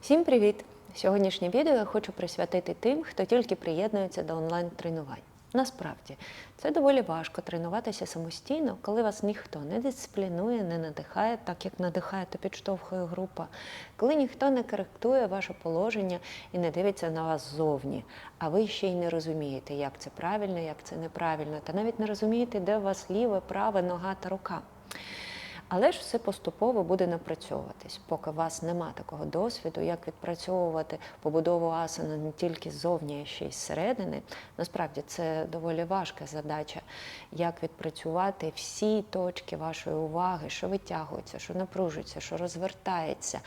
Всім привіт! Сьогоднішнє відео я хочу присвятити тим, хто тільки приєднується до онлайн-тренувань. Насправді, це доволі важко тренуватися самостійно, коли вас ніхто не дисциплінує, не надихає, так як надихає та підштовхує група, коли ніхто не коректує ваше положення і не дивиться на вас ззовні, а ви ще й не розумієте, як це правильно, як це неправильно, та навіть не розумієте, де у вас ліве, праве, нога та рука. Але ж все поступово буде напрацьовуватись, поки у вас нема такого досвіду, як відпрацьовувати побудову асана не тільки ззовні, а ще й зсередини. Насправді це доволі важка задача, як відпрацювати всі точки вашої уваги, що витягується, що напружується, що розвертається.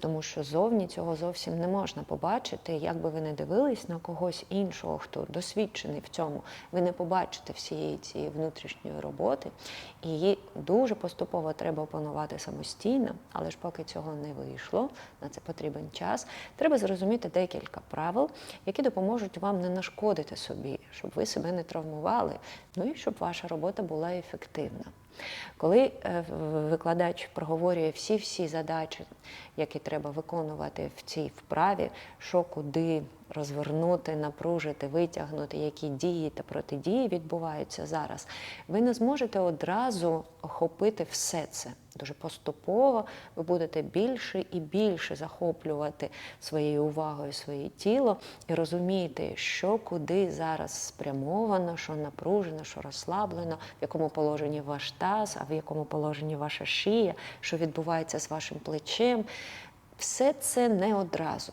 Тому що зовні цього зовсім не можна побачити. Як би ви не дивились на когось іншого, хто досвідчений в цьому, ви не побачите всієї цієї внутрішньої роботи. І її дуже поступово треба опанувати самостійно, але ж поки цього не вийшло, на це потрібен час. Треба зрозуміти декілька правил, які допоможуть вам не нашкодити собі, щоб ви себе не травмували, ну і щоб ваша робота була ефективна. Коли е, викладач проговорює всі-всі задачі, які треба виконувати в цій вправі, що куди розвернути, напружити, витягнути, які дії та протидії відбуваються зараз, ви не зможете одразу охопити все це. Дуже поступово ви будете більше і більше захоплювати своєю увагою своє тіло і розуміти, що куди зараз спрямовано, що напружено, що розслаблено, в якому положенні ваш таз, а в якому положенні ваша шия, що відбувається з вашим плечем. Все це не одразу.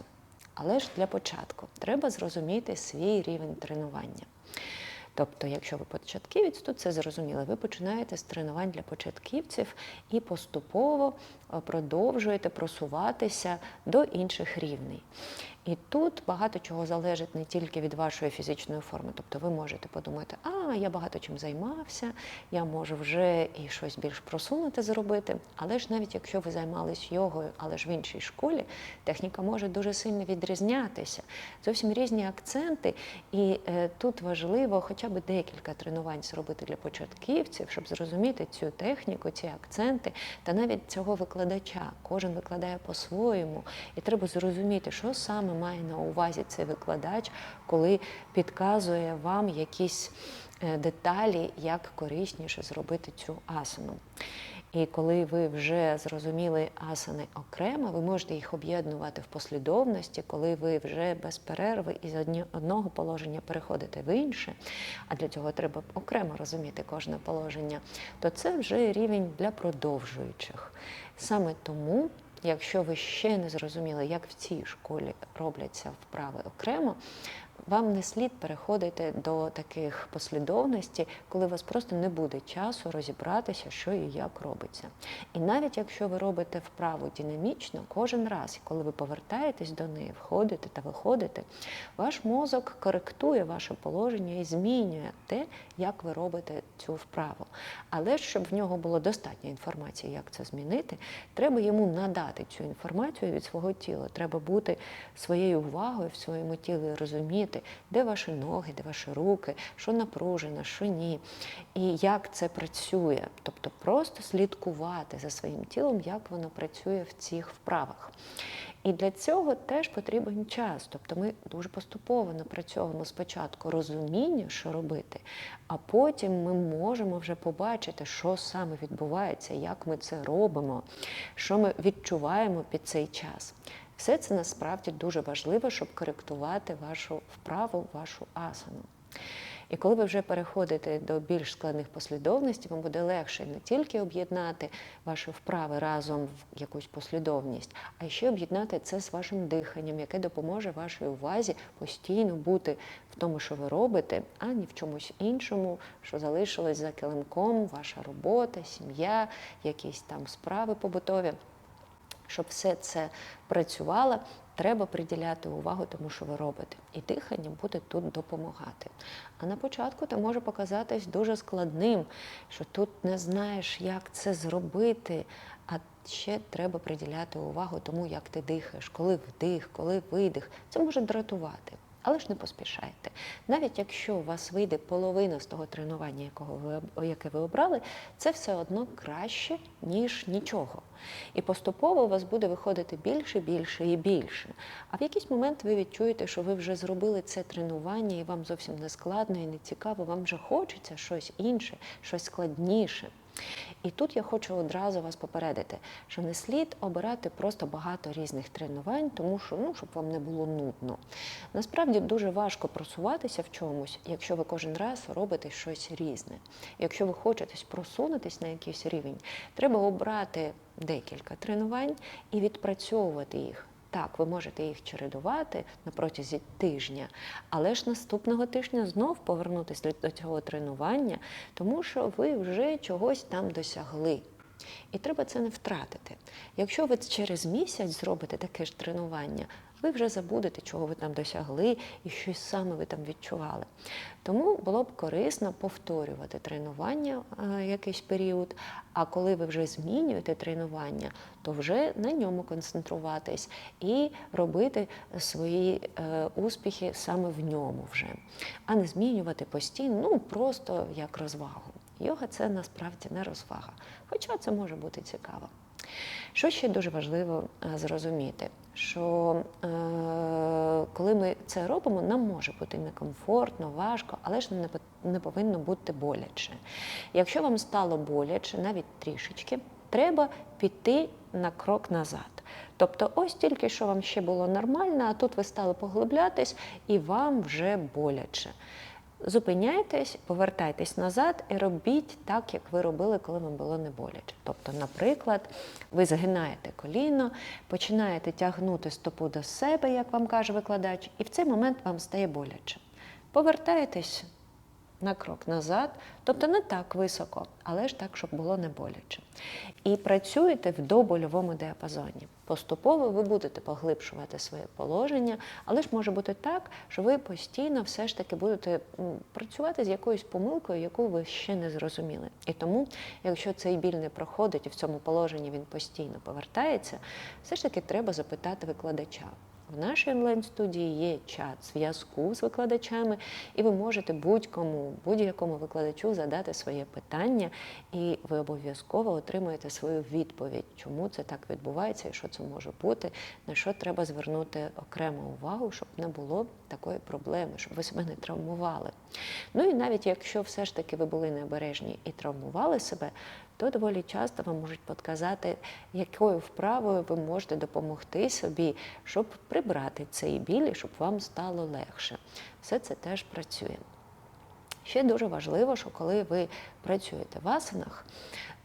Але ж для початку треба зрозуміти свій рівень тренування. Тобто, якщо ви початківець, то це зрозуміло. Ви починаєте з тренувань для початківців і поступово е, продовжуєте просуватися до інших рівней. І тут багато чого залежить не тільки від вашої фізичної форми. Тобто ви можете подумати, а я багато чим займався, я можу вже і щось більш просунути зробити. Але ж навіть якщо ви займались йогою, але ж в іншій школі, техніка може дуже сильно відрізнятися. Зовсім різні акценти. І е, тут важливо хоча б декілька тренувань зробити для початківців, щоб зрозуміти цю техніку, ці акценти та навіть цього викладача. Кожен викладає по-своєму, і треба зрозуміти, що саме має на увазі цей викладач, коли підказує вам якісь е, деталі, як корисніше зробити цю асану. І коли ви вже зрозуміли асани окремо, ви можете їх об'єднувати в послідовності, коли ви вже без перерви із одного положення переходите в інше, а для цього треба окремо розуміти кожне положення, то це вже рівень для продовжуючих. Саме тому Якщо ви ще не зрозуміли, як в цій школі робляться вправи окремо, вам не слід переходити до таких послідовностей, коли у вас просто не буде часу розібратися, що і як робиться. І навіть якщо ви робите вправу динамічно, кожен раз, коли ви повертаєтесь до неї, входите та виходите, ваш мозок коректує ваше положення і змінює те, як ви робите цю вправу. Але щоб в нього було достатньо інформації, як це змінити, треба йому надати цю інформацію від свого тіла. Треба бути своєю увагою в своєму тілі розуміти розуміти, де ваші ноги, де ваші руки, що напружено, що ні, і як це працює. Тобто просто слідкувати за своїм тілом, як воно працює в цих вправах. І для цього теж потрібен час. Тобто ми дуже поступово напрацьовуємо спочатку розуміння, що робити, а потім ми можемо вже побачити, що саме відбувається, як ми це робимо, що ми відчуваємо під цей час. Все це насправді дуже важливо, щоб коректувати вашу вправу, вашу асану. І коли ви вже переходите до більш складних послідовностей, вам буде легше не тільки об'єднати ваші вправи разом в якусь послідовність, а ще об'єднати це з вашим диханням, яке допоможе вашій увазі постійно бути в тому, що ви робите, а ні в чомусь іншому, що залишилось за килимком, ваша робота, сім'я, якісь там справи побутові щоб все це працювало, треба приділяти увагу тому, що ви робите. І дихання буде тут допомагати. А на початку це може показатись дуже складним, що тут не знаєш, як це зробити. А ще треба приділяти увагу тому, як ти дихаєш, коли вдих, коли видих. Це може дратувати. Але ж не поспішайте. Навіть якщо у вас вийде половина з того тренування, якого ви, яке ви обрали, це все одно краще, ніж нічого. І поступово у вас буде виходити більше, більше і більше. А в якийсь момент ви відчуєте, що ви вже зробили це тренування, і вам зовсім не складно і не цікаво, вам вже хочеться щось інше, щось складніше. І тут я хочу одразу вас попередити, що не слід обирати просто багато різних тренувань, тому що ну, щоб вам не було нудно. Насправді дуже важко просуватися в чомусь, якщо ви кожен раз робите щось різне. Якщо ви хочете просунутись на якийсь рівень, треба обрати декілька тренувань і відпрацьовувати їх. Так, ви можете їх чередувати на протязі тижня, але ж наступного тижня знов повернутися до цього тренування, тому що ви вже чогось там досягли. І треба це не втратити. Якщо ви через місяць зробите таке ж тренування, ви вже забудете, чого ви там досягли і що саме ви там відчували. Тому було б корисно повторювати тренування е, якийсь період, а коли ви вже змінюєте тренування, то вже на ньому концентруватись і робити свої е, успіхи саме в ньому вже, а не змінювати постійно, ну просто як розвагу. Йога це насправді не розвага, хоча це може бути цікаво. Що ще дуже важливо е, зрозуміти, що е, коли ми це робимо, нам може бути некомфортно, важко, але ж не, не повинно бути боляче. Якщо вам стало боляче, навіть трішечки, треба піти на крок назад. Тобто, ось тільки що вам ще було нормально, а тут ви стали поглиблятись, і вам вже боляче. Зупиняйтесь, повертайтесь назад і робіть так, як ви робили, коли вам було не боляче. Тобто, наприклад, ви згинаєте коліно, починаєте тягнути стопу до себе, як вам каже викладач, і в цей момент вам стає боляче. Повертаєтесь на крок назад, тобто не так високо, але ж так, щоб було не боляче. І працюєте в добольовому діапазоні. Поступово ви будете поглибшувати своє положення, але ж може бути так, що ви постійно все ж таки будете працювати з якоюсь помилкою, яку ви ще не зрозуміли. І тому, якщо цей біль не проходить і в цьому положенні він постійно повертається, все ж таки треба запитати викладача. В нашій онлайн-студії є чат зв'язку з викладачами, і ви можете будь-кому, будь-якому викладачу задати своє питання, і ви обов'язково отримаєте свою відповідь, чому це так відбувається і що це може бути, на що треба звернути окрему увагу, щоб не було такої проблеми, щоб ви себе не травмували. Ну і навіть якщо все ж таки ви були необережні і травмували себе, то доволі часто вам можуть підказати, якою вправою ви можете допомогти собі, щоб прибрати цей біль і щоб вам стало легше. Все це теж працює. Ще дуже важливо, що коли ви працюєте в асанах,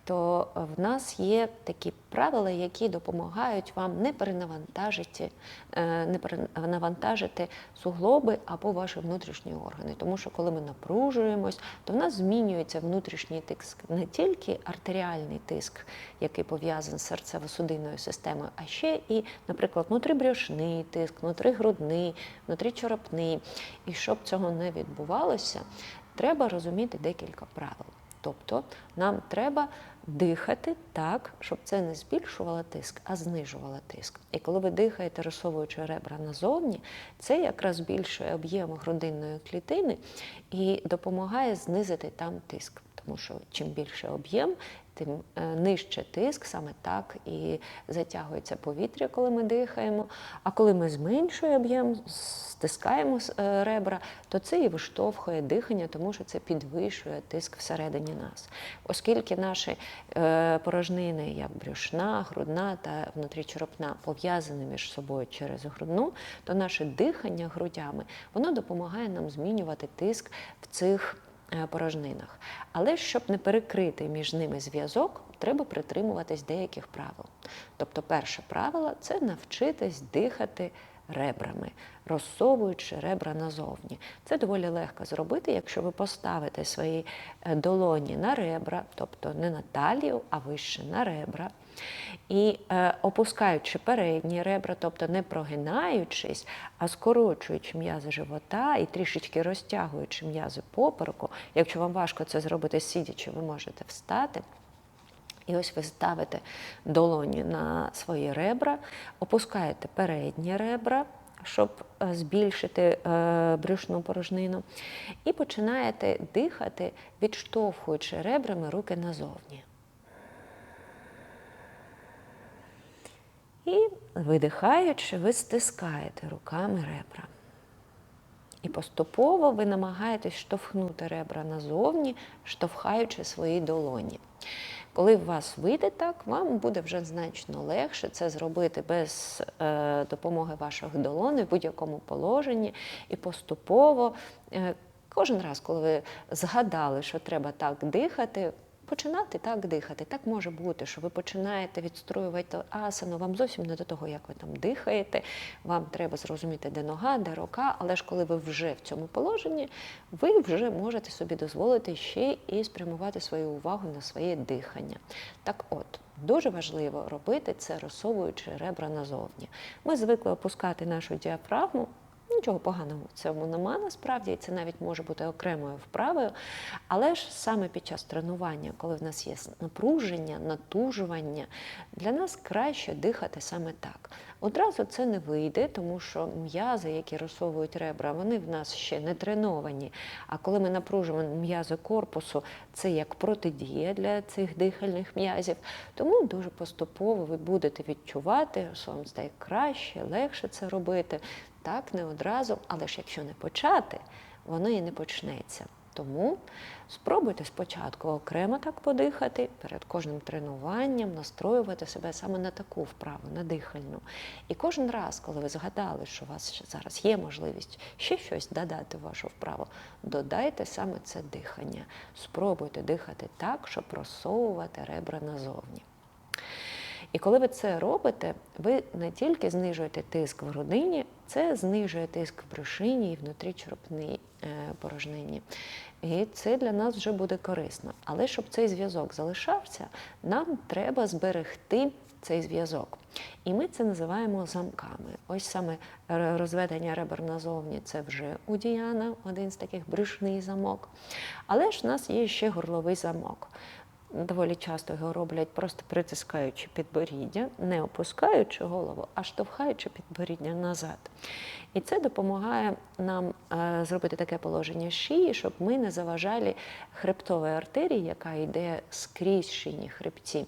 то в нас є такі правила, які допомагають вам не перенавантажити, е, не перенавантажити суглоби або ваші внутрішні органи. Тому що коли ми напружуємось, то в нас змінюється внутрішній тиск, не тільки артеріальний тиск, який пов'язаний з серцево-судинною системою, а ще і, наприклад, внутрібрюшний тиск, внутрігрудний, внутрічоропний. І щоб цього не відбувалося, треба розуміти декілька правил. Тобто нам треба дихати так, щоб це не збільшувало тиск, а знижувало тиск. І коли ви дихаєте, розсовуючи ребра назовні, це якраз збільшує об'єм грудинної клітини і допомагає знизити там тиск. Тому що чим більше об'єм, тим е, нижче тиск, саме так і затягується повітря, коли ми дихаємо. А коли ми зменшуємо об'єм, стискаємо е, ребра, то це і виштовхує дихання, тому що це підвищує тиск всередині нас. Оскільки наші е, порожнини, як брюшна, грудна та внутрічоропна, пов'язані між собою через грудну, то наше дихання грудями воно допомагає нам змінювати тиск в цих. Е, порожнинах. Але щоб не перекрити між ними зв'язок, треба притримуватись деяких правил. Тобто, перше правило це навчитись дихати ребрами, розсовуючи ребра назовні. Це доволі легко зробити, якщо ви поставите свої е, долоні на ребра, тобто не на талію, а вище на ребра. І е, опускаючи передні ребра, тобто не прогинаючись, а скорочуючи м'язи живота і трішечки розтягуючи м'язи попереку, якщо вам важко це зробити сидячи, ви можете встати. І ось ви ставите долоні на свої ребра, опускаєте передні ребра щоб е, збільшити е, брюшну порожнину. І починаєте дихати, відштовхуючи ребрами руки назовні. І видихаючи, ви стискаєте руками ребра. І поступово ви намагаєтесь штовхнути ребра назовні, штовхаючи свої долоні. Коли у вас вийде так, вам буде вже значно легше це зробити без е, допомоги ваших долоней в будь-якому положенні. І поступово, е, кожен раз, коли ви згадали, що треба так дихати, починати так дихати. Так може бути, що ви починаєте відстроювати асану, вам зовсім не до того, як ви там дихаєте. Вам треба зрозуміти, де нога, де рука, але ж коли ви вже в цьому положенні, ви вже можете собі дозволити ще і спрямувати свою увагу на своє дихання. Так от. Дуже важливо робити це, розсовуючи ребра назовні. Ми звикли опускати нашу діафрагму Нічого поганого в цьому нема насправді, і це навіть може бути окремою вправою. Але ж саме під час тренування, коли в нас є напруження, натужування, для нас краще дихати саме так. Одразу це не вийде, тому що м'язи, які розсовують ребра, вони в нас ще не треновані. А коли ми напружуємо м'язи корпусу, це як протидія для цих дихальних м'язів. Тому дуже поступово ви будете відчувати, що вам стає краще, легше це робити. Так, не одразу, але ж якщо не почати, воно і не почнеться. Тому спробуйте спочатку окремо так подихати, перед кожним тренуванням настроювати себе саме на таку вправу, на дихальну. І кожен раз, коли ви згадали, що у вас зараз є можливість ще щось додати в вашу вправу, додайте саме це дихання. Спробуйте дихати так, щоб розсовувати ребра назовні. І коли ви це робите, ви не тільки знижуєте тиск в грудині, це знижує тиск в брюшині і внутрічерпній е, порожнині. І це для нас вже буде корисно. Але щоб цей зв'язок залишався, нам треба зберегти цей зв'язок. І ми це називаємо замками. Ось саме розведення ребер назовні це вже у Діана, один з таких брюшний замок. Але ж в нас є ще горловий замок доволі часто його роблять, просто притискаючи підборіддя, не опускаючи голову, а штовхаючи підборіддя назад. І це допомагає нам е, зробити таке положення шиї, щоб ми не заважали хребтової артерії, яка йде скрізь шийні хребці.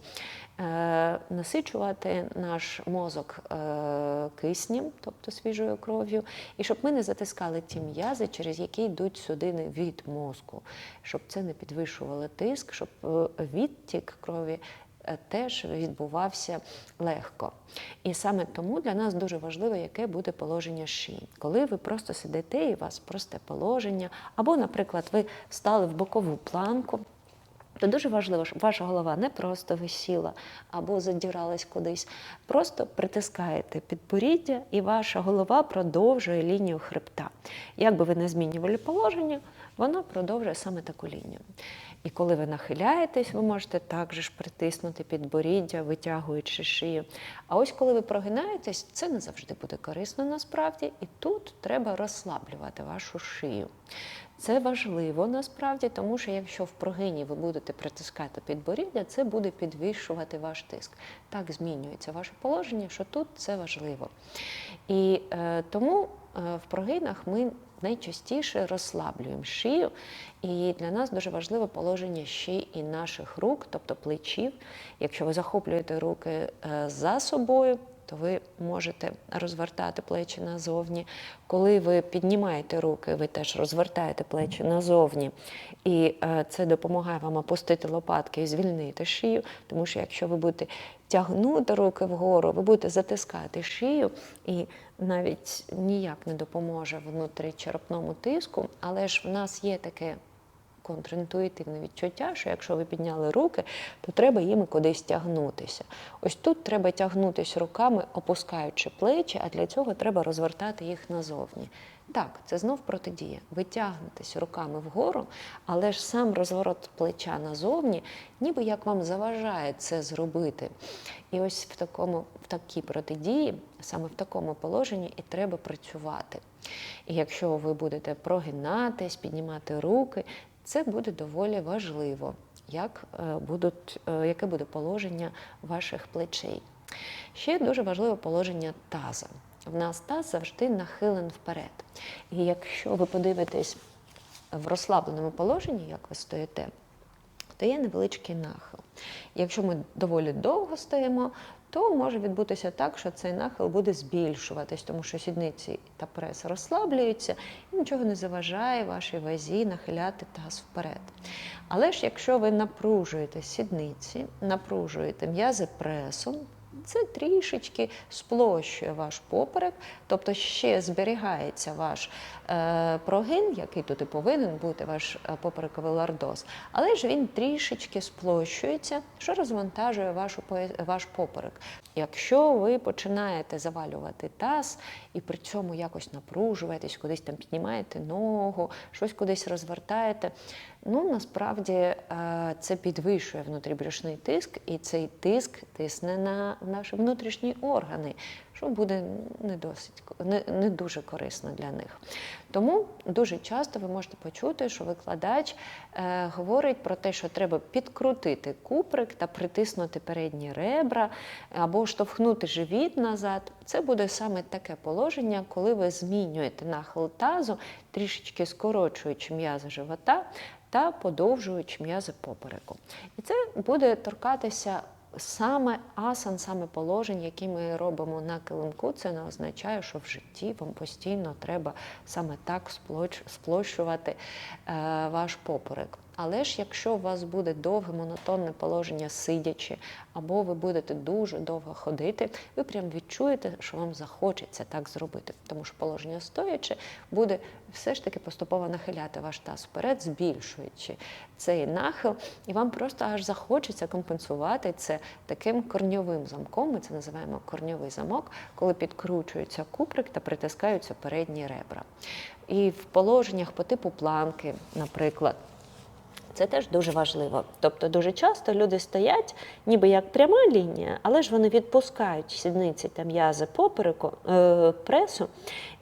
Е, насичувати наш мозок е, киснем, тобто свіжою кров'ю, і щоб ми не затискали ті м'язи, через які йдуть судини від мозку, щоб це не підвищувало тиск, щоб е, відтік крові. Теж відбувався легко. І саме тому для нас дуже важливо, яке буде положення шиї. Коли ви просто сидите і у вас просте положення, або, наприклад, ви стали в бокову планку. То дуже важливо, щоб ваша голова не просто висіла або задіралась кудись. Просто притискаєте підборіддя, і ваша голова продовжує лінію хребта. Як би ви не змінювали положення, вона продовжує саме таку лінію. І коли ви нахиляєтесь, ви можете також притиснути підборіддя, витягуючи шию. А ось коли ви прогинаєтесь, це не завжди буде корисно насправді, і тут треба розслаблювати вашу шию. Це важливо насправді, тому що якщо в прогині ви будете притискати підборіддя, це буде підвищувати ваш тиск. Так змінюється ваше положення, що тут це важливо. І е, тому е, в прогинах ми найчастіше розслаблюємо шию, і для нас дуже важливе положення ще і наших рук, тобто плечів. Якщо ви захоплюєте руки е, за собою, то ви можете розвертати плечі назовні. Коли ви піднімаєте руки, ви теж розвертаєте плечі назовні. І е, це допомагає вам опустити лопатки і звільнити шию, тому що якщо ви будете тягнути руки вгору, ви будете затискати шию, і навіть ніяк не допоможе внутрічерпному тиску, але ж в нас є таке контрінтуїтивне відчуття, що якщо ви підняли руки, то треба їм кудись тягнутися. Ось тут треба тягнутися руками, опускаючи плечі, а для цього треба розвертати їх назовні. Так, це знов протидія. Ви тягнетесь руками вгору, але ж сам розворот плеча назовні, ніби як вам заважає це зробити. І ось в такому, в такій протидії, саме в такому положенні, і треба працювати. І якщо ви будете прогинатись, піднімати руки, це буде доволі важливо, як е, будуть, е, яке буде положення ваших плечей. Ще дуже важливе положення таза. в нас таз завжди нахилен вперед. І якщо ви подивитесь в розслабленому положенні, як ви стоїте, то є невеличкий нахил. Якщо ми доволі довго стоїмо, то може відбутися так, що цей нахил буде збільшуватись, тому що сідниці та прес розслаблюються і нічого не заважає вашій вазі нахиляти таз вперед. Але ж якщо ви напружуєте сідниці, напружуєте м'язи пресом, це трішечки сплощує ваш поперек, тобто ще зберігається ваш е, прогин, який тут і повинен бути, ваш е, поперековий лордоз, але ж він трішечки сплощується, що розвантажує вашу, ваш поперек. Якщо ви починаєте завалювати таз і при цьому якось напружуєтесь, кудись там піднімаєте ногу, щось кудись розвертаєте, ну насправді е, це підвищує внутрібрюшний тиск, і цей тиск тисне на наші внутрішні органи, що буде не досить не, не дуже корисно для них. Тому дуже часто ви можете почути, що викладач е, говорить про те, що треба підкрутити куприк та притиснути передні ребра або штовхнути живіт назад. Це буде саме таке положення, коли ви змінюєте нахил тазу, трішечки скорочуючи м'язи живота та подовжуючи м'язи попереку. І це буде торкатися саме асан, саме положення, які ми робимо на килимку, це не означає, що в житті вам постійно треба саме так сплощувати е, ваш поперек. Але ж якщо у вас буде довге монотонне положення сидячи, або ви будете дуже довго ходити, ви прям відчуєте, що вам захочеться так зробити, тому що положення стоячи буде все ж таки поступово нахиляти ваш таз вперед, збільшуючи цей нахил, і вам просто аж захочеться компенсувати це таким корньовим замком. Ми це називаємо корньовий замок, коли підкручується куприк та притискаються передні ребра. І в положеннях по типу планки, наприклад. Це теж дуже важливо. Тобто дуже часто люди стоять, ніби як пряма лінія, але ж вони відпускають сідниці та м'язи попереку е, пресу,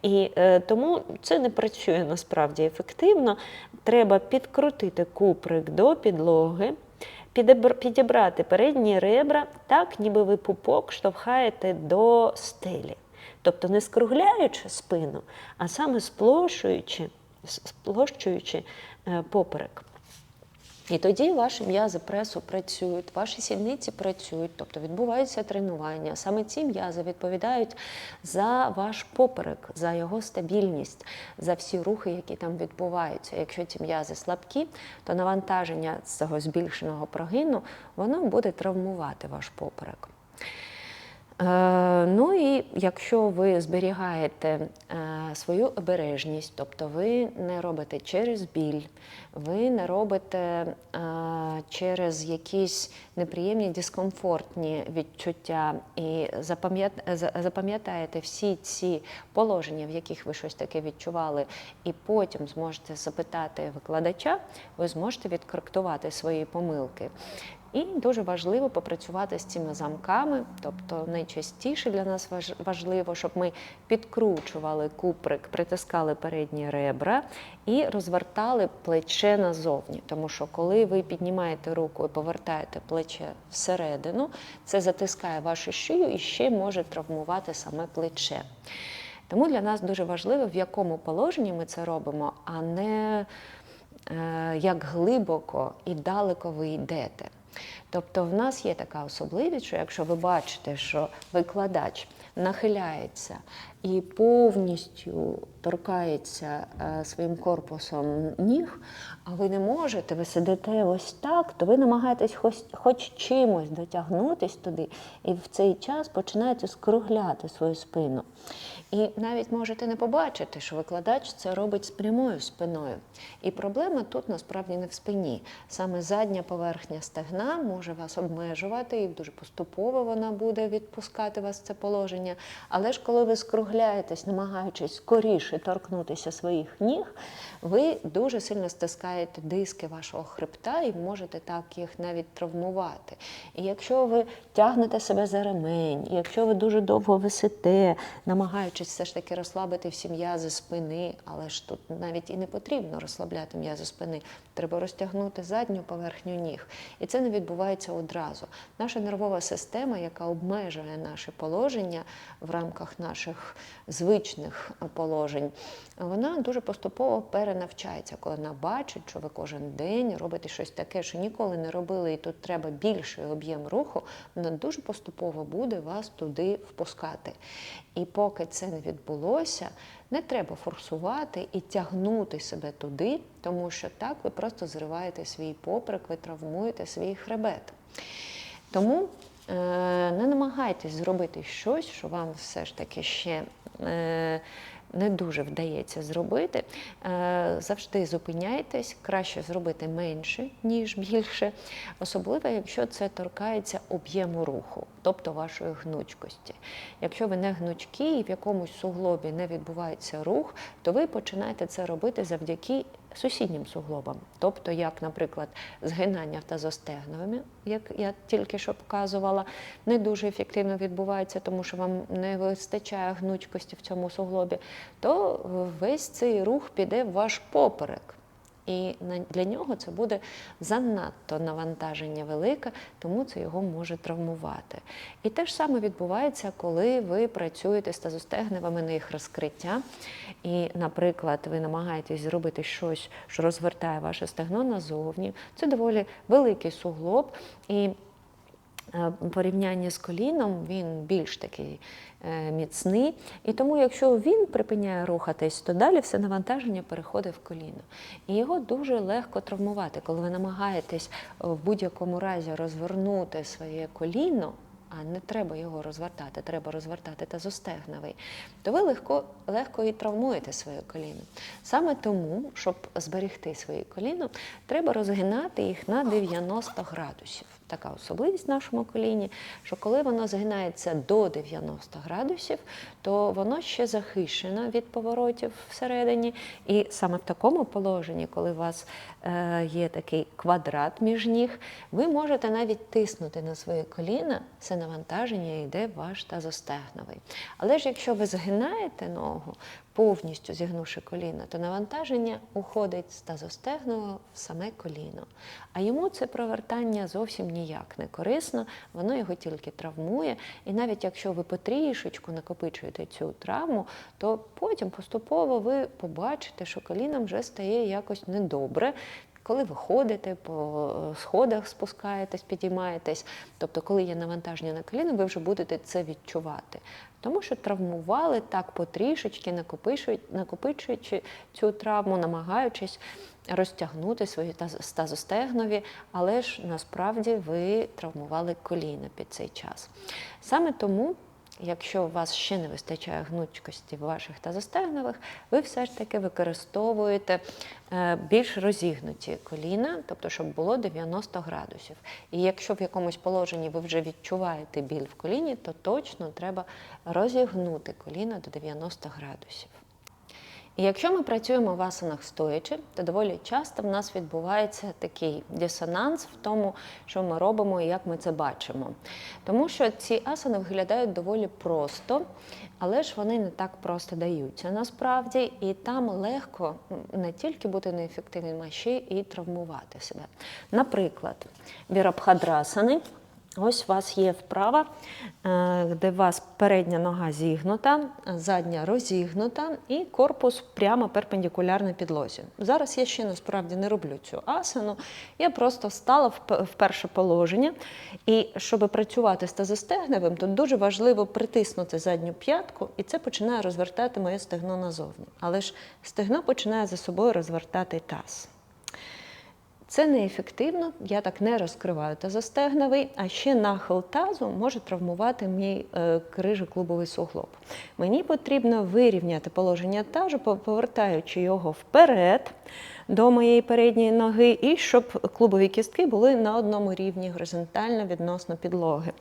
і е, тому це не працює насправді ефективно. Треба підкрутити куприк до підлоги. Підібрати передні ребра так, ніби ви пупок штовхаєте до стелі. Тобто не скругляючи спину, а саме сплощуючи, сплощуючи е, поперек. І тоді ваші м'язи пресу працюють, ваші сільниці працюють, тобто відбуваються тренування. Саме ці м'язи відповідають за ваш поперек, за його стабільність, за всі рухи, які там відбуваються. Якщо ці м'язи слабкі, то навантаження з цього збільшеного прогину воно буде травмувати ваш поперек. Е, Ну і якщо ви зберігаєте е, свою обережність, тобто ви не робите через біль, ви не робите е, через якісь неприємні дискомфортні відчуття і запам'ятаєте всі ці положення, в яких ви щось таке відчували, і потім зможете запитати викладача, ви зможете відкоректувати свої помилки. І дуже важливо попрацювати з цими замками, тобто найчастіше для нас важливо, щоб ми підкручували куприк, притискали передні ребра і розвертали плече назовні. Тому що коли ви піднімаєте руку і повертаєте плече всередину, це затискає вашу шию і ще може травмувати саме плече. Тому для нас дуже важливо, в якому положенні ми це робимо, а не е, як глибоко і далеко ви йдете. Тобто в нас є така особливість, що якщо ви бачите, що викладач нахиляється і повністю торкається е, своїм корпусом ніг, а ви не можете, ви сидите ось так, то ви намагаєтесь хоч, хоч чимось дотягнутись туди, і в цей час починаєте скругляти свою спину. І навіть можете не побачити, що викладач це робить з прямою спиною. І проблема тут насправді не в спині. Саме задня поверхня стегна може вас обмежувати, і дуже поступово вона буде відпускати вас в це положення. Але ж коли ви скругляєтесь, намагаючись скоріше торкнутися своїх ніг, ви дуже сильно стискаєте диски вашого хребта і можете так їх навіть травмувати. І якщо ви тягнете себе за ремень, якщо ви дуже довго висите, намагаючись все ж таки розслабити всі м'язи спини, але ж тут навіть і не потрібно розслабляти м'язи спини, треба розтягнути задню поверхню ніг. І це не відбувається одразу. Наша нервова система, яка обмежує наше положення в рамках наших звичних положень, вона дуже поступово перенавчається, коли вона бачить, що ви кожен день робите щось таке, що ніколи не робили, і тут треба більший об'єм руху, вона дуже поступово буде вас туди впускати. І поки це не відбулося, не треба форсувати і тягнути себе туди, тому що так ви просто зриваєте свій поприк, ви травмуєте свій хребет. Тому не намагайтесь зробити щось, що вам все ж таки ще е, не дуже вдається зробити. Е, завжди зупиняйтесь, краще зробити менше, ніж більше, особливо, якщо це торкається об'єму руху, тобто вашої гнучкості. Якщо ви не гнучкі і в якомусь суглобі не відбувається рух, то ви починаєте це робити завдяки сусіднім суглобам. Тобто, як, наприклад, згинання тазостегновими, як я тільки що показувала, не дуже ефективно відбувається, тому що вам не вистачає гнучкості в цьому суглобі, то весь цей рух піде в ваш поперек. І для нього це буде занадто навантаження велике, тому це його може травмувати. І те ж саме відбувається, коли ви працюєте з тазостегневими на їх розкриття. І, наприклад, ви намагаєтесь зробити щось, що розвертає ваше стегно назовні. Це доволі великий суглоб. І порівняння з коліном він більш такий е, міцний. І тому, якщо він припиняє рухатись, то далі все навантаження переходить в коліно. І його дуже легко травмувати, коли ви намагаєтесь е, в будь-якому разі розвернути своє коліно. А не треба його розвертати, треба розвертати тазостегновий, то ви легко, легко і травмуєте своє коліно. Саме тому, щоб зберегти своє коліно, треба розгинати їх на 90 градусів. Така особливість в нашому коліні, що коли воно згинається до 90 градусів, то воно ще захищено від поворотів всередині. І саме в такому положенні, коли у вас е, є такий квадрат між ніг, ви можете навіть тиснути на своє коліна, це навантаження йде ваш тазостегновий. Але ж якщо ви згинаєте ногу, повністю зігнувши коліно, то навантаження уходить з тазостегного в саме коліно. А йому це провертання зовсім ніяк не корисно, воно його тільки травмує. І навіть якщо ви потрішечку накопичуєте цю травму, то потім поступово ви побачите, що коліном вже стає якось недобре. Коли ви ходите по сходах, спускаєтесь, підіймаєтесь, тобто, коли є навантаження на коліно, ви вже будете це відчувати. Тому що травмували так потрішечки, накопичуючи, цю травму, намагаючись розтягнути свої таз- тазостегнові, але ж насправді ви травмували коліна під цей час. Саме тому Якщо у вас ще не вистачає гнучкості ваших ваших тазостегнових, ви все ж таки використовуєте е, більш розігнуті коліна, тобто щоб було 90 градусів. І якщо в якомусь положенні ви вже відчуваєте біль в коліні, то точно треба розігнути коліна до 90 градусів. Якщо ми працюємо в асанах стоячи, то доволі часто в нас відбувається такий дисонанс в тому, що ми робимо і як ми це бачимо. Тому що ці асани виглядають доволі просто, але ж вони не так просто даються насправді, і там легко не тільки бути неефективним, а ще і травмувати себе. Наприклад, вірабхадрасани. Ось у вас є вправа, е, де у вас передня нога зігнута, задня розігнута і корпус прямо перпендикулярно підлозі. Зараз я ще насправді не роблю цю асану. Я просто стала в в перше положення. І щоб працювати з тазостегневим, то дуже важливо притиснути задню п'ятку, і це починає розвертати моє стегно назовні. Але ж стегно починає за собою розвертати таз. Це неефективно, я так не розкриваю тазостегновий, а ще нахил тазу може травмувати мій е, крижоклубовий суглоб. Мені потрібно вирівняти положення тазу, повертаючи його вперед до моєї передньої ноги, і щоб клубові кістки були на одному рівні горизонтально відносно підлоги.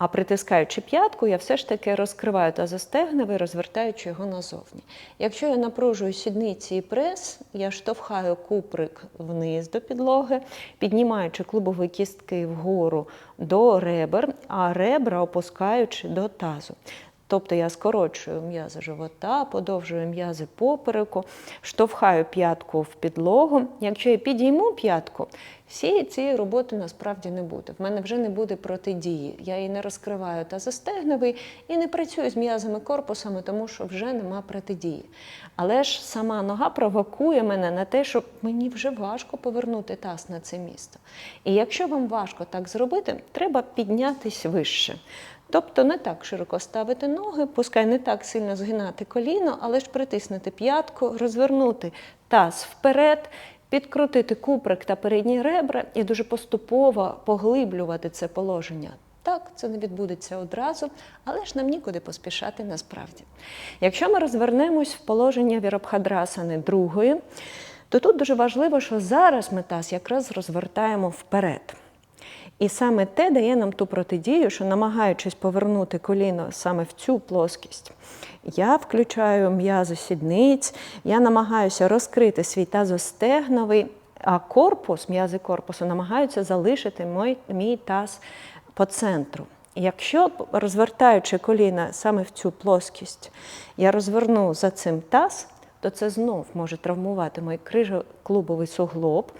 А притискаючи п'ятку, я все ж таки розкриваю тазостегновий, розвертаючи його назовні. Якщо я напружую сідниці і прес, я штовхаю куприк вниз до підлоги, піднімаючи клубові кістки вгору до ребер, а ребра опускаючи до тазу. Тобто я скорочую м'язи живота, подовжую м'язи попереку, штовхаю п'ятку в підлогу. Якщо я підійму п'ятку, Всієї цієї роботи насправді не буде. В мене вже не буде протидії. Я її не розкриваю тазостегновий і не працюю з м'язами корпусами, тому що вже нема протидії. Але ж сама нога провокує мене на те, що мені вже важко повернути таз на це місто. І якщо вам важко так зробити, треба піднятись вище. Тобто не так широко ставити ноги, пускай не так сильно згинати коліно, але ж притиснути п'ятку, розвернути таз вперед, підкрутити куприк та передні ребра і дуже поступово поглиблювати це положення. Так, це не відбудеться одразу, але ж нам нікуди поспішати насправді. Якщо ми розвернемось в положення віробхадрасани другої, то тут дуже важливо, що зараз ми таз якраз розвертаємо вперед. І саме те дає нам ту протидію, що намагаючись повернути коліно саме в цю плоскість, я включаю м'язи сідниць, я намагаюся розкрити свій тазостегновий, а корпус, м'язи корпусу намагаються залишити мій, мій таз по центру. Якщо розвертаючи коліна саме в цю плоскість, я розверну за цим таз, то це знов може травмувати мій крижоклубовий суглоб.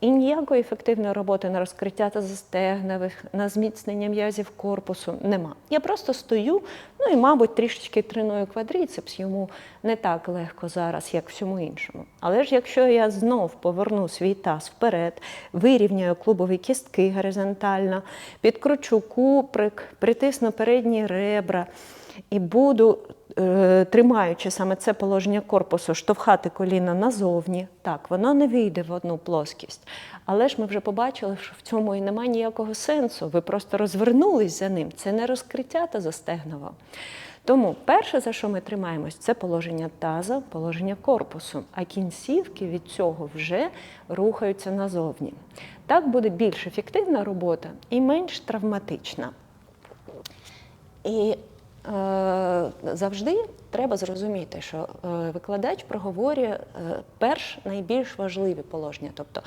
І ніякої ефективної роботи на розкриття та застегневих, на зміцнення м'язів корпусу нема. Я просто стою, ну і, мабуть, трішечки треную квадріцепс, йому не так легко зараз, як всьому іншому. Але ж якщо я знов поверну свій таз вперед, вирівняю клубові кістки горизонтально, підкручу куприк, притисну передні ребра і буду тримаючи саме це положення корпусу, штовхати коліна назовні. Так, воно не вийде в одну плоскість. Але ж ми вже побачили, що в цьому і немає ніякого сенсу. Ви просто розвернулись за ним. Це не розкриття та застегнова. Тому перше, за що ми тримаємось, це положення таза, положення корпусу, а кінцівки від цього вже рухаються назовні. Так буде більш ефективна робота і менш травматична. І е, завжди треба зрозуміти, що е, викладач проговорює е, перш найбільш важливі положення, тобто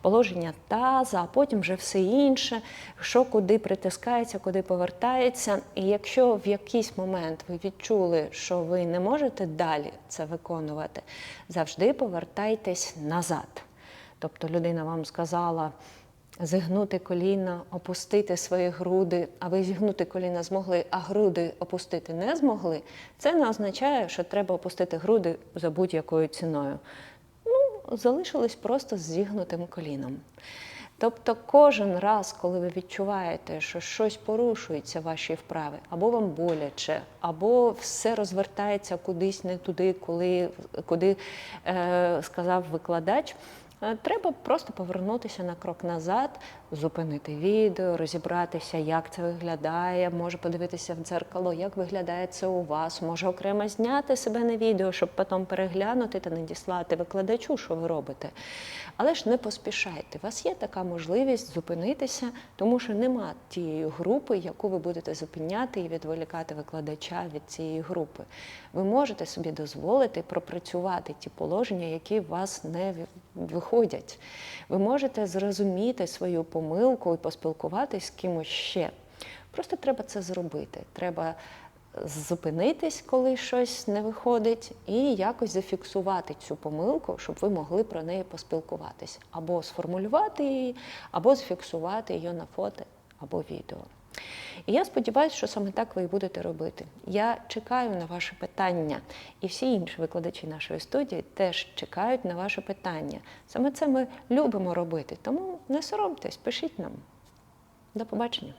положення таза, а потім вже все інше, що куди притискається, куди повертається. І якщо в якийсь момент ви відчули, що ви не можете далі це виконувати, завжди повертайтесь назад. Тобто людина вам сказала зігнути коліна, опустити свої груди, а ви зігнути коліна змогли, а груди опустити не змогли, це не означає, що треба опустити груди за будь-якою ціною. Ну, залишились просто з зігнутим коліном. Тобто кожен раз, коли ви відчуваєте, що щось порушується в вашій вправі, або вам боляче, або все розвертається кудись не туди, коли, куди е, сказав викладач, Треба просто повернутися на крок назад, зупинити відео, розібратися, як це виглядає, може подивитися в дзеркало, як виглядає це у вас, може окремо зняти себе на відео, щоб потім переглянути та надіслати викладачу, що ви робите. Але ж не поспішайте. У вас є така можливість зупинитися, тому що нема тієї групи, яку ви будете зупиняти і відволікати викладача від цієї групи. Ви можете собі дозволити пропрацювати ті положення, які вас не виходять. Ви можете зрозуміти свою помилку і поспілкуватись з кимось ще. Просто треба це зробити. Треба зупинитись, коли щось не виходить, і якось зафіксувати цю помилку, щоб ви могли про неї поспілкуватись. Або сформулювати її, або зафіксувати її на фото або відео. І я сподіваюся, що саме так ви і будете робити. Я чекаю на ваше питання, і всі інші викладачі нашої студії теж чекають на ваше питання. Саме це ми любимо робити, тому не соромтесь, пишіть нам. До побачення.